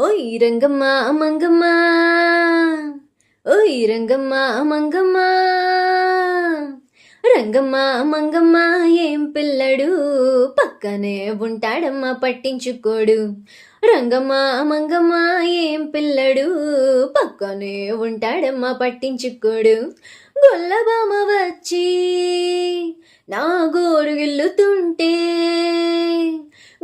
ఓయ్ రంగమ్మ మంగమ్మ ఓయ్ రంగమ్మ మంగమ్మ రంగమ్మ మంగమ్మ ఏం పిల్లడు? పక్కనే ఉంటాడమ్మ పట్టించుకోడు. రంగమ్మ మంగమ్మ ఏం పిల్లడు? పక్కనే ఉంటాడమ్మ పట్టించుకోడు. గొల్లబామ వచ్చి నా గోరు గిల్లుతూ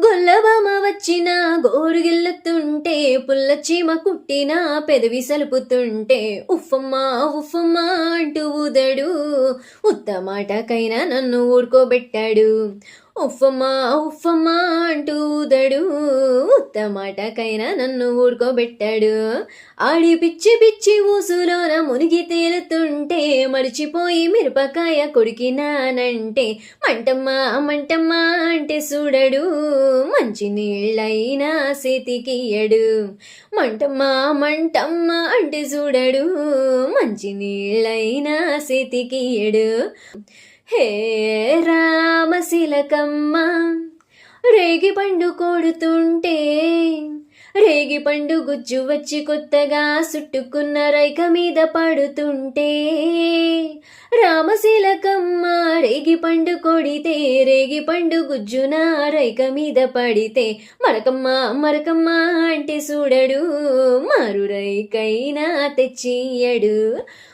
గొల్లబామ వచ్చిన గోరుగిల్లుతుంటే పుల్ల చీమ కుట్టిన పెదవి సలుపుతుంటే ఉఫమ్మా ఉఫమ్మా అంటూ ఊదడు. ఉత్తమాటకైనా నన్ను ఊడుకోబెట్టాడు ఉఫమ్మా ఉఫమ్మా అంటూ ఊదడు. ఉత్తమాటకైనా నన్ను ఊడుకోబెట్టాడు ఆడి పిచ్చి పిచ్చి ఊసులోన మునిగి తేలుతుంటే మడిచిపోయి మిరపకాయ కొడికినానంటే మంటమ్మా మంటమ్మా అంటే చూడడు మంచి నీళ్ళైనా సేతికియడు మంటమ్మా మంటమ్మా అంటే చూడడు మంచి నీళ్ళైనా సేతికియడు హే రామశిలకమ్మ రేగి పండు కొడుతుంటే రేగి పండు గుజ్జు వచ్చి కొత్తగా సుట్టుకున్న రైక మీద పడుతుంటే రామశీలకమ్మ రేగి పండు కొడితే రేగి పండు గుజ్జున రైక మీద పడితే మరకమ్మ మరకమ్మ అంటే చూడడు మారు రైకైనా తెచ్చియడు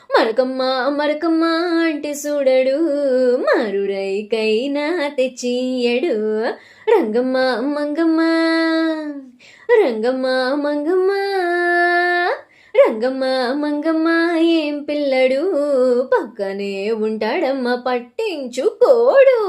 మరకమ్మ మరకమ్మ అంటే చూడడు మారు రైకైనా తెచ్చియడు రంగమ్మ మంగమ్మ. రంగమ్మ మంగమ్మ. రంగమ్మ మంగమ్మ ఏం పిల్లడు? పక్కనే ఉంటాడమ్మ పట్టించుకోడు.